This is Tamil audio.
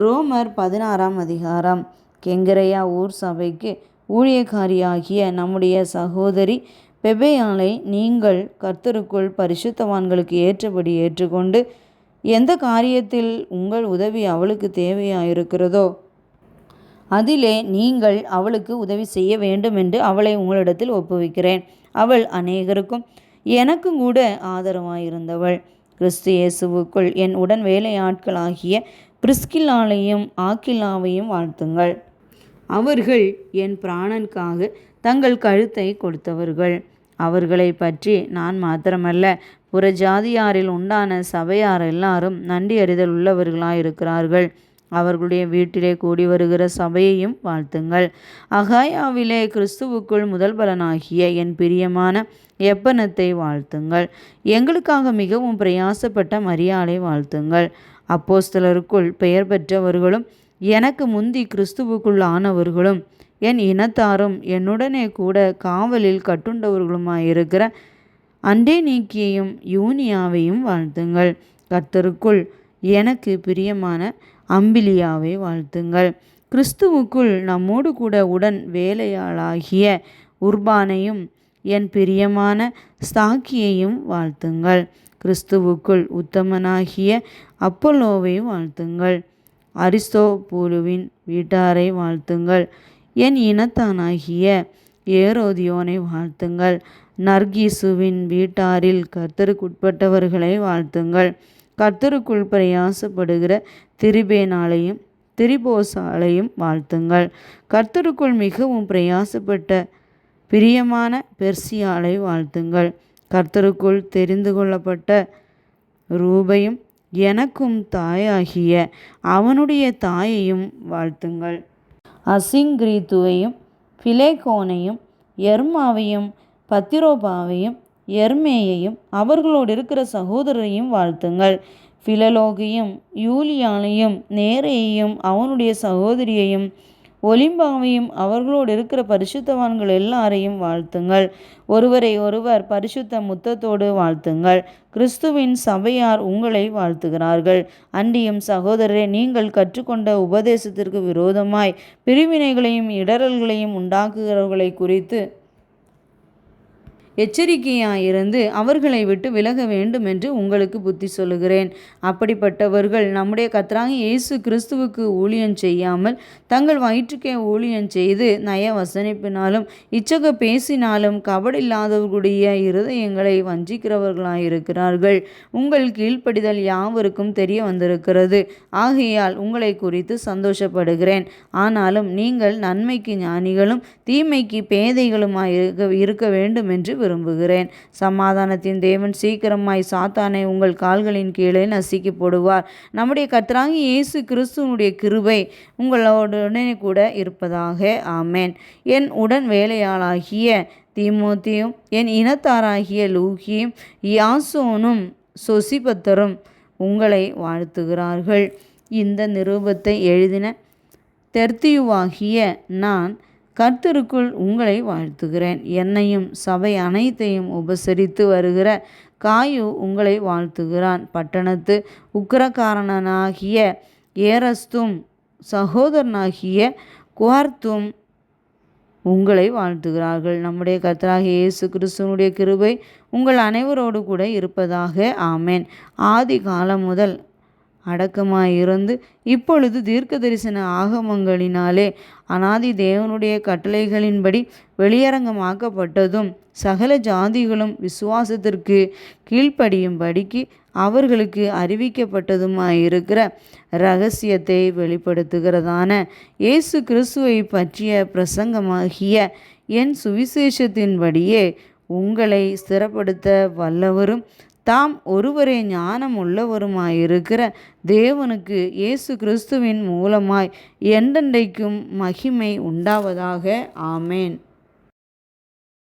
ரோமர் பதினாறாம் அதிகாரம். கெங்கரையா ஊர் சபைக்கு ஊழியக்காரியாகிய நம்முடைய சகோதரி பெபேயாலை நீங்கள் கர்த்தருக்குள் பரிசுத்தவான்களுக்கு ஏற்றபடி ஏற்றுக்கொண்டு எந்த காரியத்தில் உங்கள் உதவி அவளுக்கு தேவையாயிருக்கிறதோ அதிலே நீங்கள் அவளுக்கு உதவி செய்ய வேண்டும் என்று அவளை உங்களிடத்தில் ஒப்புவிக்கிறேன். அவள் அநேகருக்கும் எனக்கும் கூட ஆதரவாயிருந்தவள். கிறிஸ்து இயேசுவுக்குள் என் உடன் வேலையாட்களாகிய பிரிஸ்கில்லாலையும் ஆக்கில்லாவையும் வாழ்த்துங்கள். அவர்கள் என் பிராணனுக்காக தங்கள் கழுத்தை கொடுத்தவர்கள். அவர்களை பற்றி நான் மாத்திரமல்ல புறஜாதியாரில் உண்டான சபையார் எல்லாரும் நன்றி அறிதல் உள்ளவர்களாயிருக்கிறார்கள். அவர்களுடைய வீட்டிலே கூடி வருகிற சபையையும் வாழ்த்துங்கள். அகாயாவிலே கிறிஸ்துவுக்குள் முதல் பலனாகிய என் பிரியமான எப்பனத்தை வாழ்த்துங்கள். எங்களுக்காக மிகவும் பிரயாசப்பட்ட மரியாதை வாழ்த்துங்கள். அப்போஸ்தலருக்குள் பெயர் பெற்றவர்களும் எனக்கு முந்தி கிறிஸ்துவுக்குள் ஆனவர்களும் என் இனத்தாரும் என்னுடனே கூட காவலில் கட்டுண்டவர்களுமாயிருக்கிற அண்டே நீக்கியையும் யூனியாவையும் வாழ்த்துங்கள். கர்த்தருக்குள் எனக்கு பிரியமான அம்பிலியாவை வாழ்த்துங்கள். கிறிஸ்துவுக்குள் நம்மோடு கூட உடன் வேலையாளாகிய உர்பானையும் என் பிரியமான ஸ்தாக்கியையும் வாழ்த்துங்கள். கிறிஸ்துவுக்குள் உத்தமனாகிய அப்பல்லோவை வாழ்த்துங்கள். அரிஸ்தோபூலுவின் வீட்டாரை வாழ்த்துங்கள். என் இனத்தானாகிய ஏரோதியோனை வாழ்த்துங்கள். நர்கீசுவின் வீட்டாரில் கர்த்தருக்குட்பட்டவர்களை வாழ்த்துங்கள். கர்த்தருக்குள் பிரயாசப்படுகிற திரிபேனாலையும் திரிபோசாலையும் வாழ்த்துங்கள். கர்த்தருக்குள் மிகவும் பிரயாசப்பட்ட பிரியமான பெர்சியாலை வாழ்த்துங்கள். கர்த்தருக்குள் தெரிந்து கொள்ளப்பட்ட ரூபையும் எனக்கும் தாயாகிய அவனுடைய தாயையும் வாழ்த்துங்கள். அசிங்கிரீத்துவையும் பிலேகோனையும் எர்மாவையும் பத்திரோபாவையும் எர்மேயையும் அவர்களோடு இருக்கிற சகோதரரையும் வாழ்த்துங்கள். பிலலோகையும் யூலியானையும் நேரையையும் அவனுடைய சகோதரியையும் ஒலிம்பாவையும் அவர்களோடு இருக்கிற பரிசுத்தவான்கள் எல்லாரையும் வாழ்த்துங்கள். ஒருவரை ஒருவர் பரிசுத்த முத்தத்தோடு வாழ்த்துங்கள். கிறிஸ்துவின் சபையார் உங்களை வாழ்த்துகிறார்கள். அன்றியும் சகோதரரே நீங்கள் கற்றுக்கொண்ட உபதேசத்திற்கு விரோதமாய் பிரிவினைகளையும் இடரல்களையும் உண்டாக்குகிறவர்களை குறித்து எச்சரிக்கையாயிருந்து அவர்களை விட்டு விலக வேண்டும் என்று உங்களுக்கு புத்தி சொல்லுகிறேன். அப்படிப்பட்டவர்கள் நம்முடைய கத்ராங்கி இயேசு கிறிஸ்துவுக்கு ஊழியம் செய்யாமல் தங்கள் வயிற்றுக்கே ஊழியம் செய்து நய வசனிப்பினாலும் இச்சக பேசினாலும் கபடில்லாதவர்களுடைய இருதயங்களை வஞ்சிக்கிறவர்களாயிருக்கிறார்கள். உங்கள் கீழ்ப்படிதல் யாவருக்கும் தெரிய வந்திருக்கிறது. ஆகையால் உங்களை குறித்து சந்தோஷப்படுகிறேன். ஆனாலும் நீங்கள் நன்மைக்கு ஞானிகளும் தீமைக்கு பேதைகளுமாய் இருக்க வேண்டும் என்று விரும்புகிறேன். சமாதானத்தின் தேவன் சீக்கிரமாய் சாத்தானை உங்கள் கால்களின் கீழே நசுக்கி போடுவார் நம்முடைய கர்த்தராகி இயேசு கிறிஸ்துவனுடைய கிருபை உங்களோடனே கூட இருப்பதாக. ஆமேன். என் உடன் வேலையாளாகிய தீமோத்தியும் என் இனத்தாராகிய லூகியும் யாசோனும் சொசிபத்தரும் உங்களை வாழ்த்துகிறார்கள். இந்த நிரூபத்தை எழுதின தெர்த்தியுவாகிய நான் கர்த்தருக்குள் உங்களை வாழ்த்துகிறேன். என்னையும் சபை அனைத்தையும் உபசரித்து வருகிற காயு உங்களை வாழ்த்துகிறான். பட்டணத்து உக்கரக்காரனாகிய ஏரஸ்தும் சகோதரனாகிய குவார்த்தும் உங்களை வாழ்த்துகிறார்கள். நம்முடைய கர்த்தராகிய இயேசு கிறிஸ்துவனுடைய கிருபை உங்கள் அனைவரோடு கூட இருப்பதாக. ஆமேன். ஆதி காலம் முதல் அடக்கமாயிருந்து இப்பொழுது தீர்க்க தரிசன ஆகமங்களினாலே அனாதி தேவனுடைய கட்டளைகளின்படி வெளியரங்கமாக்கப்பட்டதும் சகல ஜாதிகளும் விசுவாசத்திற்கு கீழ்ப்படியும்படிக்கு அவர்களுக்கு அறிவிக்கப்பட்டதுமாயிருக்கிற ரகசியத்தை வெளிப்படுத்துகிறதான இயேசு கிறிஸ்துவை பற்றிய பிரசங்கமாகிய என் சுவிசேஷத்தின்படியே உங்களை ஸ்திரப்படுத்த வல்லவரும் தாம் ஒருவரே ஞானம் உள்ளவருமாயிருக்கிற தேவனுக்கு இயேசு கிறிஸ்துவின் மூலமாய் என்றென்றைக்கும் மகிமை உண்டாவதாக. ஆமேன்.